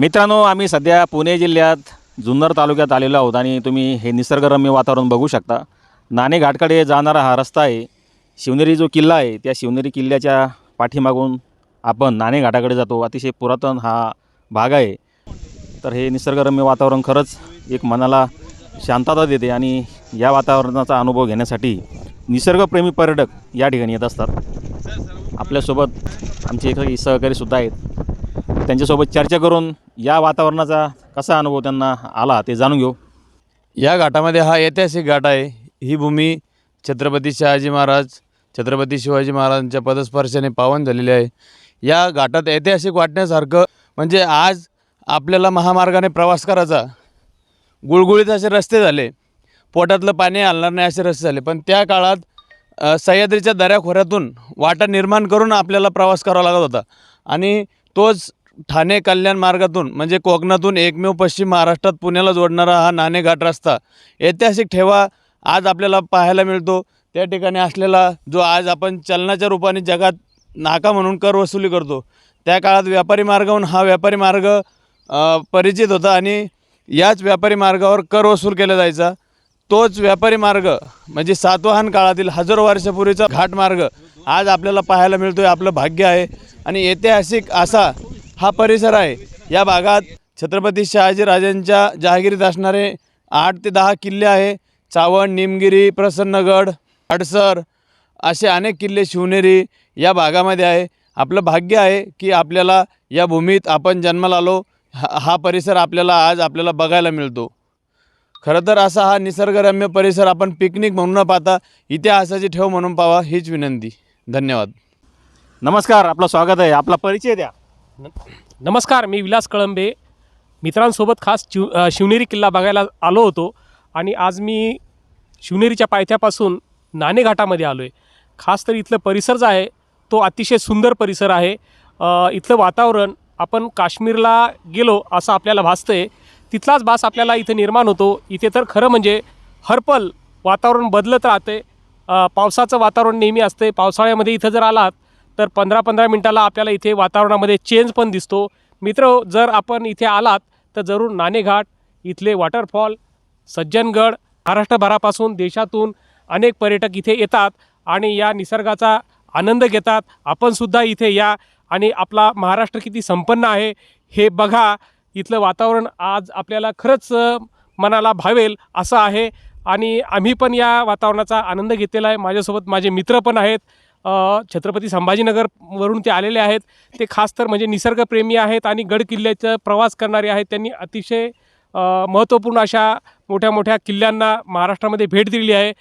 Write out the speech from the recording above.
मित्रांनो आम्ही सध्या पुणे जिल्ह्यात जुन्नर तालुक्यात आलेलो आहोत आणि तुम्ही हे निसर्गरम्य वातावरण बघू शकता. नाणे घाटकडे जाणारा हा रस्ता आहे. शिवनेरी जो किल्ला आहे त्या शिवनेरी किल्ल्याच्या पाठीमागून आपण नाणे घाटाकडे जातो. अतिशय पुरातन हा भाग आहे. तर हे निसर्गरम्य वातावरण खरंच एक मनाला शांतता देते आणि या वातावरणाचा अनुभव घेण्यासाठी निसर्गप्रेमी पर्यटक या ठिकाणी येत असतात. आपल्यासोबत आमचे काही सहकारीसुद्धा आहेत. त्यांच्यासोबत चर्चा करून या वातावरणाचा कसा अनुभव त्यांना आला ते जाणून घेऊ. या घाटामध्ये हा ऐतिहासिक घाट आहे. ही भूमी छत्रपती शहाजी महाराज छत्रपती शिवाजी महाराजांच्या पदस्पर्शाने पावन झालेली आहे. या घाटात ऐतिहासिक वाटण्यासारखं म्हणजे आज आपल्याला महामार्गाने प्रवास करायचा. गुळगुळीत असे रस्ते झाले. पोटातलं पाणी हलणार नाही असे रस्ते झाले. पण त्या काळात सह्याद्रीच्या दऱ्याखोऱ्यातून वाटा निर्माण करून आपल्याला प्रवास करावा लागत होता. आणि तोच ठाणे कल्याण मार्गातून म्हणजे कोकणातून एकमेव पश्चिम महाराष्ट्रात पुण्याला जोडणारा हा नाणेघाट रस्ता ऐतिहासिक ठेवा आज आपल्याला पाहायला मिळतो. त्या ठिकाणी असलेला जो आज आपण चलनाच्या रूपाने जगात नाका म्हणून कर वसुली करतो त्या काळात व्यापारी मार्गाहून हा व्यापारी मार्ग परिचित होता आणि याच व्यापारी मार्गावर कर वसूल केला जायचा. तोच व्यापारी मार्ग म्हणजे सातवाहन काळातील हजारो वर्षापूर्वीचा घाट मार्ग आज आपल्याला पाहायला मिळतो आहे आपलं भाग्य आहे. आणि ऐतिहासिक असा हा परिसर आहे. या भागात छत्रपती शहाजी राजांच्या जहागिरीत असणारे आठ ते दहा किल्ले आहे. चावण निमगिरी प्रसन्नगड अडसर असे अनेक किल्ले शिवनेरी या भागामध्ये आहे. आपलं भाग्य आहे की आपल्याला या भूमीत आपण जन्माला आलो. हा हा परिसर आपल्याला आज आपल्याला बघायला मिळतो. खरं तर असा हा निसर्गरम्य परिसर आपण पिकनिक म्हणून न पाहता इतिहासाची ठेव म्हणून पाहावा हीच विनंती. धन्यवाद. नमस्कार आपलं स्वागत आहे. आपला परिचय द्या. नमस्कार मी विलास कळंबे. मित्रांसोबत खास शिव शिवनेरी किल्ला बघायला आलो होतो आणि आज मी शिवनेरीच्या पायथ्यापासून नाणेघाटामध्ये आलो आहे खास तर इथलं परिसर जो आहे तो अतिशय सुंदर परिसर आहे. इथलं वातावरण आपण काश्मीरला गेलो असं आपल्याला भासतं आहे तिथलाच भास आपल्याला इथं निर्माण होतो. इथे तर खरं म्हणजे हरपल वातावरण बदलत राहते पावसाचं वातावरण नेहमी असते पावसाळ्यामध्ये इथं जर आलात तर पंधरा पंधरा मिनटाला आपल्याला इथे वातावरणामध्ये चेंज पण दिसतो. मित्र जर आपण इथे आलात तर जरूर नाणेघाट इथले वॉटरफॉल सज्जनगड महाराष्ट्रभरापासून देशातून अनेक पर्यटक इथे येतात आणि या निसर्गाचा आनंद घेतात. आपणसुद्धा इथे या आणि आपला महाराष्ट्र किती संपन्न आहे हे बघा. इथलं वातावरण आज आपल्याला खरंच मनाला भावेल असं आहे. आणि आम्ही पण या वातावरणाचा आनंद घेतलेला आहे. माझ्यासोबत माझे मित्र पण आहेत. छत्रपती संभाजीनगरवरून ते आलेले आहेत. ते खास तर म्हणजे निसर्गप्रेमी आहेत आणि गड किल्ल्याचा प्रवास करणारे आहेत. त्यांनी अतिशय महत्त्वपूर्ण अशा मोठ्या मोठ्या किल्ल्यांना महाराष्ट्रामध्ये भेट दिली आहे.